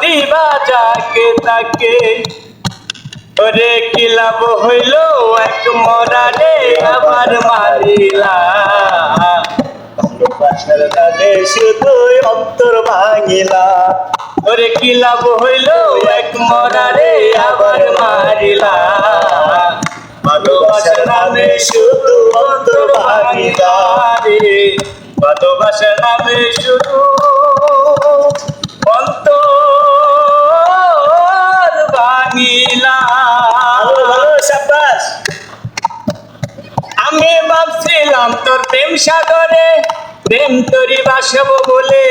দিবা যাকে তাকে। ওরে কি লাভ হইল? এক মরারে আবার মারিলা। ভালোবাসার গানে শুধুই অন্তর ভাঙিলা। ওরে কি লাভ হইল? এক মরারে আবার মারিলা। ভালোবাসার নামে শুধু অন্তর ভাঙিলা। ভালোবাসার নামে শুধু ভাবছিলাম তোর প্রেম সাগরে প্রেম তরি বাসব বলে।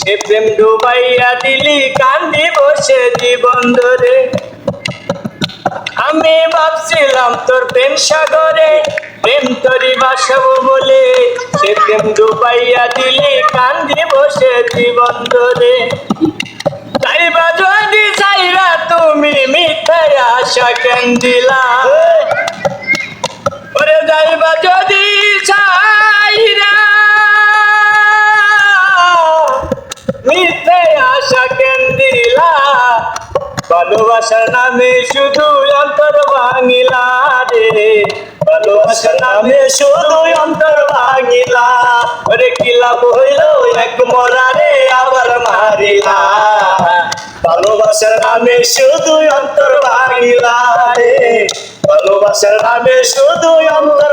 সে প্রেম ডুবাইয়া দিলি কান্দি বসে জীবন ধরে। আমি ভাবছিলাম তোর প্রেম সাগরে প্রেম তরি বাসব বলে। সে প্রেম ডুবাইয়া দিলি কান্দি বসে জীবন ধরে। চাইবা যদি চাইরা তুমি মিথ্যায় আশা কেন দিলা? ওরে যাইবা ভালোবাসার নামে শুধু অন্তর ভাঙিলা রে। ভালোবাসার নামে শুধু অন্তর ভাঙিলা। ওরে কি লাভ হইল এক মরারে আবার মারিলা। ভালোবাসার নামে শুধু অন্তর ভাঙিলা রে। ভালোবাসার নামে শুধু অন্তর